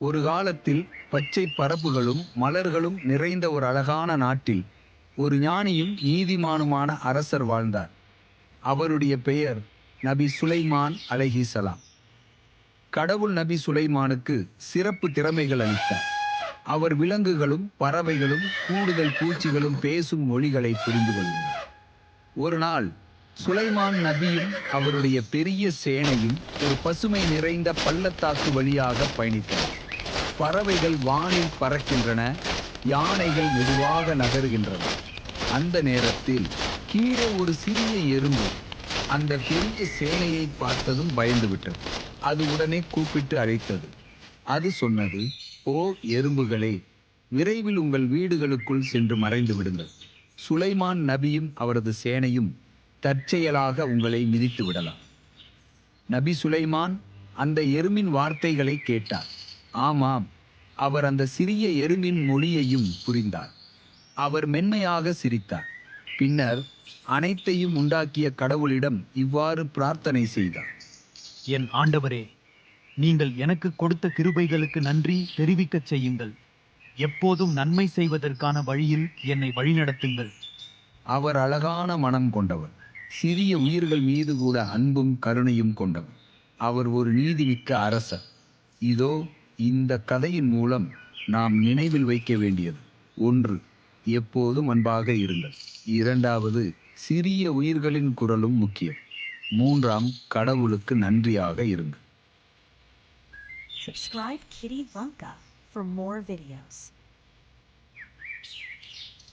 ஒரு காலத்தில் பச்சை பரப்புகளும் மலர்களும் நிறைந்த ஒரு அழகான நாட்டில் ஒரு ஞானியும் நீதிமானுமான அரசர் வாழ்ந்தார். அவருடைய பெயர் நபி சுலைமான் அலைஹிசலாம் கடவுள் நபி சுலைமானுக்கு சிறப்பு திறமைகள் அளித்தார். அவர் விலங்குகளும் பறவைகளும் கூடுதல் பூச்சிகளும் பேசும் மொழிகளை புரிந்து கொள்கிறார். ஒரு நாள் சுலைமான் நபியும் அவருடைய பெரிய சேனையும் ஒரு பசுமை நிறைந்த பள்ளத்தாக்கு வழியாக பயணித்தனர். பறவைகள் வானில் பறக்கின்றன யானைகள் மெதுவாக நகருகின்றன. அந்த நேரத்தில் கீழே ஒரு சிறிய எறும்பு அந்த பெரிய சேனையை பார்த்ததும் பயந்து விட்டது அது உடனே கூப்பிட்டு அழைத்தது. அது சொன்னது ஓ எறும்புகளே விரைவில் உங்கள் வீடுகளுக்குள் சென்று மறைந்து விடுங்கள். சுலைமான் நபியும் அவரது சேனையும் தற்செயலாக உங்களை மிதித்து விடலாம். நபி சுலைமான் அந்த எறும்பின் வார்த்தைகளை கேட்டார். ஆமாம். அவர் அந்த சிறிய எறும்பின் மொழியையும் புரிந்தார். அவர் மென்மையாக சிரித்தார். பின்னர் அனைத்தையும் உண்டாக்கிய கடவுளிடம் இவ்வாறு பிரார்த்தனை செய்தார். என் ஆண்டவரே நீங்கள் எனக்கு கொடுத்த கிருபைகளுக்கு நன்றி தெரிவிக்கச் செய்யுங்கள். எப்போதும் நன்மை செய்வதற்கான வழியில் என்னை வழிநடத்துங்கள். அவர் அழகான மனம் கொண்டவர். சிறிய உயிர்கள் மீது கூட அன்பும் கருணையும் கொண்டவர். அவர் ஒரு நீதிமிக்க அரசர். இதோ இந்த கதையின் மூலம் நாம் நினைவில் வைக்க வேண்டியது. ஒன்று எப்போதும் அன்பாக இருங்கள். இரண்டாவது சிறிய உயிர்களின் குரலும் முக்கியம். மூன்றாம் கடவுளுக்கு நன்றியாக இருங்கள். Subscribe Kitty Vanka for more videos.